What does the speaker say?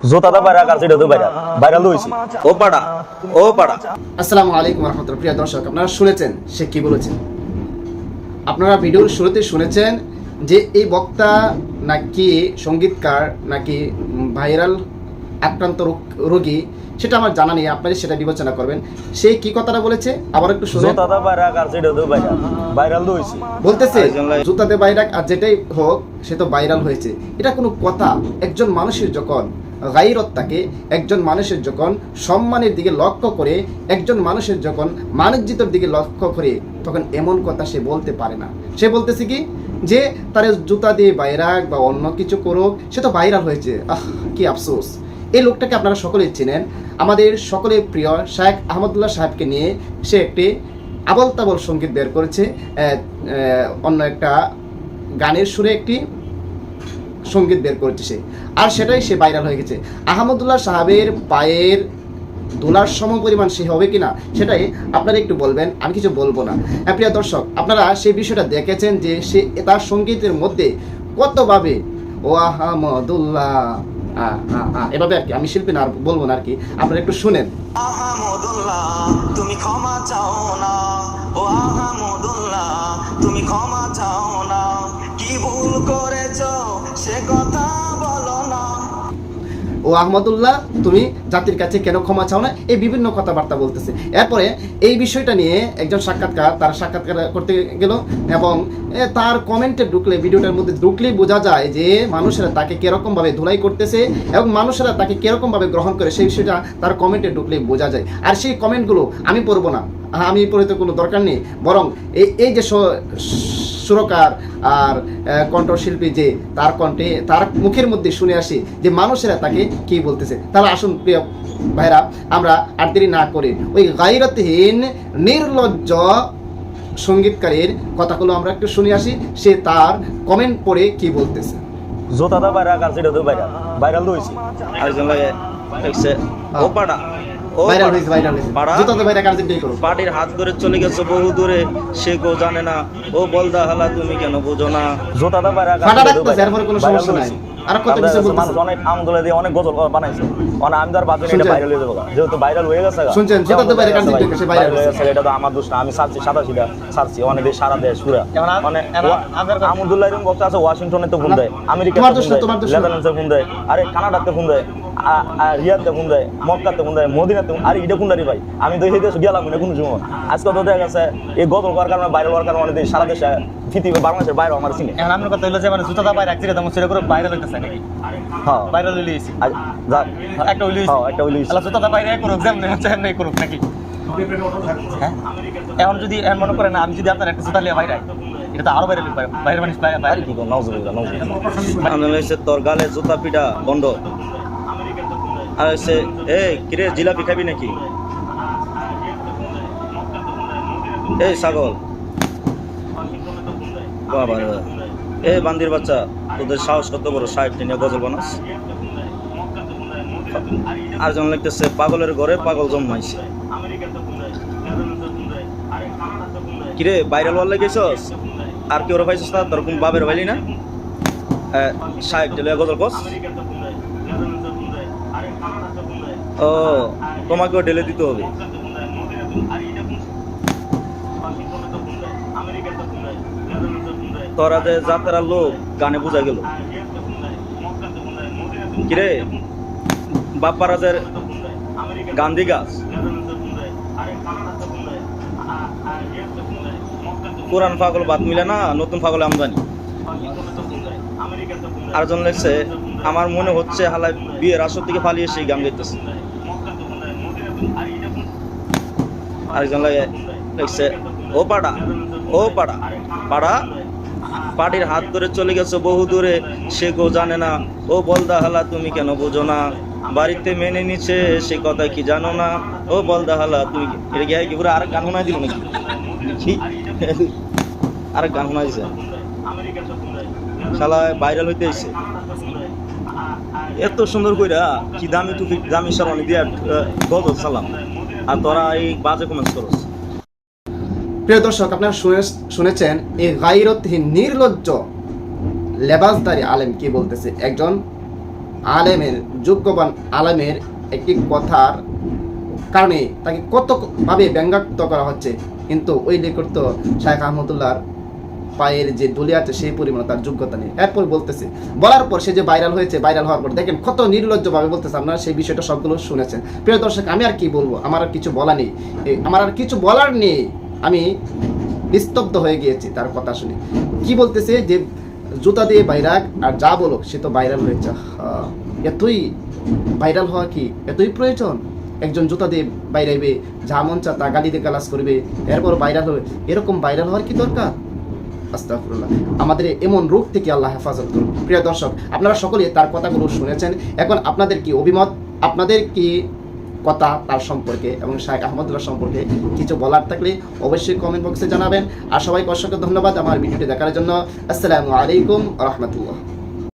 জোতাটা বাইরে কাছে এটা তো বাইরে। বাইরে লইছি ও পাড়া ও পাড়া। আসসালামু আলাইকুম রহমতুল্লাহ। প্রিয় দর্শক আপনারা শুনেছেন? সে কি বলেছেন? আপনারা ভিডিওর শুরুতে শুনেছেন যে এই বক্তা নাকি সঙ্গীতকার নাকি ভাইরাল আক্রান্ত রোগী সেটা আমার জানা নেই আপনারা সেটা বিবেচনা করবেন। সে কি কথাটা বলেছে? আবার একটু শুনে। বাইরে লইছি বলতেছে জুতাতে বাইরাক আর যেটাই হোক সে তো ভাইরাল হয়েছে। এটা কোনো কথা একজন মানুষের যখন গাইরত থাকে একজন মানুষের যখন সম্মানের দিকে লক্ষ্য করে একজন মানুষের যখন মানজ্জিতর দিকে লক্ষ্য করে তখন এমন কথা সে বলতে পারে না। সে বলতেছে কি? যে তার জুতা দিয়ে বাইরাক বা অন্য কিছু করুক সে তো ভাইরাল হয়েছে। আহ কি আফসোস। এই লোকটাকে আপনারা সকলেই চেনেন। আমাদের সকলের প্রিয় শায়েখ আহমদুল্লাহ সাহেবকে নিয়ে সে একটি আবল তাবল সংগীত বের করেছে। অন্য একটা গানের সুরে একটি সংগীত বের করেছে সে। আর সেটাই সে ভাইরাল হয়ে গেছে। আহমদুল্লাহ সাহাবের পায়ের দোলার সম পরিমাণ সে হবে কিনা সেটাই আপনারা একটু বলবেন আমি কিছু বলব না। হ্যাঁ, প্রিয় দর্শক আপনারা সেই বিষয়টা দেখেছেন যে সে তার সঙ্গীতের মধ্যে কতভাবে ও আহমদুল্লাহ এভাবে আর কি, আমি শিল্পী না, আর বলব না আরকি আপনারা একটু শুনেন। তুমি ক্ষমা চাও না। ও তুমি ক্ষমা চাও না। কি ভুল করেছ, সে কথা ও আহমদুল্লাহ, তুমি জাতির কাছে কেন ক্ষমা চাও না? এই বিভিন্ন কথাবার্তা বলতেছে। এরপরে এই বিষয়টা নিয়ে একজন সাক্ষাৎকার, তার সাক্ষাৎকার করতে গেল এবং তার কমেন্টে ঢুকলে, ভিডিওটার মধ্যে ঢুকলেই বোঝা যায় যে মানুষেরা তাকে কীরকমভাবে ধুলাই করতেছে এবং মানুষেরা তাকে কীরকমভাবে গ্রহণ করে, সেই বিষয়টা তার কমেন্টে ঢুকলেই বোঝা যায়। আর সেই কমেন্টগুলো আমি পড়ব না। আমি পড়ে তো কোনো দরকার নেই। বরং এই এই যে সুরকার আর কণ্ঠশিল্পী যে তার কণ্ঠে তার মুখের মধ্যে শুনে আসি যে মানুষেরা তাকে কি বলতেছে। তাহলে আসুন প্রিয় ভাইরা আমরা আর দেরি না করে ওই গাইরতহীন নির্লজ্জ সঙ্গীতকারীর কথাগুলো আমরা একটু শুনে আসি। সে তার কমেন্ট পড়ে কি বলতেছে। জোতাটা বাইরে কাছে এটা তো বাইরে। বাইরে লইছি। আরেকজন লাগে দেখছে ও পাড়া ও ভাইরাল হয়েছে ভাইরাল হয়েছে জুতাতে ভাইরা কাজ দিয়ে করো। পাটির হাত ধরে চলে গেছে বহু দূরে সে কেউ জানে না। ও বলদা হালা তুমি কেন বোঝো না? জোতাটা বাইরে ফাটা রাখতেছে, এরপরে কোনো সমস্যা নাই। আর কত কিছু মানুষ অনেক আমদলে দিয়ে অনেক গজল বানাইছে অনেক আমি তার বাজে এটা ভাইরাল হয়ে যাবে যেহেতু ভাইরাল হয়ে গেছে গা। শুনছেন, জোতাতে বাইরে কাজ ভাই, দিতে হয়ে গেছে, এটা তো আমার দোষ না আমি সারছি সাদা সিধা সারছি অনেক দেশ সারা দেশ পুরা। মানে আমদুল্লাহ এরকম বক্তা আছে ওয়াশিংটনে তো ফোন দেয় আমেরিকা। নেদারল্যান্ডসে ফোন দেয় আরে কানাডাতে ফোন দেয় রিয়াদতে ফোন দেয় মক্কাতে ফোন দেয় মদিনাতে আরে এটা কোন দাঁড়ি ভাই? আমি তো এই দেশে গেলাম না কোনো সময়। আজকে তো দেখা গেছে এই গদল করার কারণে বাইরে হওয়ার কারণে সারা দেশে পৃথিবী বাংলাদেশের বাইরে আমার চিনে। এখন আমার কথা হলো যে মানে জুতা দাবাই রাখছি তেমন সেটা করে বাইরে লইতেছে নাকি? হ্যাঁ। বাইরে লইলে এসি একটা উইলি হ্যাঁ একটা উইলি আল্লাহ জুতা দাবাই রে করুক যেমন হচ্ছে করুক নাকি? হ্যাঁ। এখন যদি এখন মনে করেন আমি যদি আপনার একটা জুতা লিয়ে বাইরে এটা তো আরও বাইরে বাইরে মানুষ বাইরে কি নাউজুবিল্লাহ আমি হইছে তোর গালে জুতা পিটা বন্ধ আর হইছে এই কিরে জিলাপি খাবি নাকি? এই ছাগল। বাবা। এই বান্দির বাচ্চা, তোদের সাহস কত বড়? সাহেব নিয়ে গজল বানাস। আর যেমন লাগতেছে পাগলের ঘরে পাগল জন্মাইছে। কিরে ভাইরাল ওয়াল গেছস আর কেউ পাইছিস না তোর কোন বাবের পাইলি না? সাহেব টেলে গজল কস। ও, তোমাকেও ঢেলে দিতে হবে। তোরা যে যাত্রার লোক, গানে বোঝা গেল। কিরে? বাপ্পারাজের গান্ধী গাছ। পুরান পাগল বাদ মিলে না, নতুন পাগল আমদানি। আর আরেকজন লেখছে, আমার মনে হচ্ছে হালাই বিয়ের আসর থেকে পালিয়ে সেই গান গাইতেছে। আরেকজন লেখছে, ও পাড়া ও পাড়া পাড়া পাটির হাত ধরে চলে গেছে, বহু দূরে। সে কেউ জানে না। ও বলদা হালা তুমি কেন বোঝো না? বাড়িতে মেনে নিচ্ছে সে কথা কি জানো না? ও বলদা হালা তুমি এটা কি কি? পুরো আরেক গান শোনাই দিল নাকি? কি? আরেক গান শোনাই দিছে শালা ভাইরাল হইতে আইছে। এত সুন্দর কইরা কি দামি টুপি দামি সালামি দিয়া গজল, সালাম। আর তোরা এই বাজে কমেন্টস করস। প্রিয় দর্শক, আপনারা শুনে- শুনেছেন, এই গাইরতহীন নির্লজ্জ লেবাসদারি আলেম কি বলতেছে? একজন আলেমের, যোগ্যবান আলেমের একটি কথার কারণে তাকে কতভাবে ব্যঙ্গাক্ত করা হচ্ছে। কিন্তু ওই নিকট তো শাহেখ আহমদুল্লাহর পায়ের যে দলি আছে, সেই পরিমাণ তার যোগ্যতা নেই। এরপর বলতেছে, বলার পর সে যে ভাইরাল হয়েছে, ভাইরাল হওয়ার পর, দেখেন কত নির্লজ্জভাবে বলতেছে, আপনারা সেই বিষয়টা সবগুলো শুনেছেন। প্রিয় দর্শক, আমি আর কি বলব? আমার আর কিছু বলা নেই। আমার আর কিছু বলার নেই। আমি নিস্তব্ধ হয়ে গিয়েছি তার কথা শুনে। কি বলতেছে যে জুতা দিয়ে বাইরাক আর যা বলো সে তো ভাইরাল হয়েছে। এতই ভাইরাল হওয়া কি? এতই প্রয়োজন? একজন জুতা দিয়ে বাইরাইবে, যা মন চা তা গালি দিয়ে গালাস করবে এরপর ভাইরাল হবে। এরকম ভাইরাল হওয়ার কি দরকার? আস্তাগফিরুল্লাহ। আমাদের এমন রোগ থেকে আল্লাহ হেফাজত করুন। প্রিয় দর্শক, আপনারা সকলে তার কথাগুলো শুনেছেন। এখন আপনাদের কি অভিমত? আপনাদের কি কথা তার সম্পর্কে এবং শাহেখ আহমদুল্লাহ সম্পর্কে কিছু বলার থাকলে অবশ্যই কমেন্ট বক্সে জানাবেন। আর সবাইকে অসংখ্য ধন্যবাদ আমার ভিডিওটি দেখার জন্য। আসসালামু আলাইকুম রহমতুল্লাহ।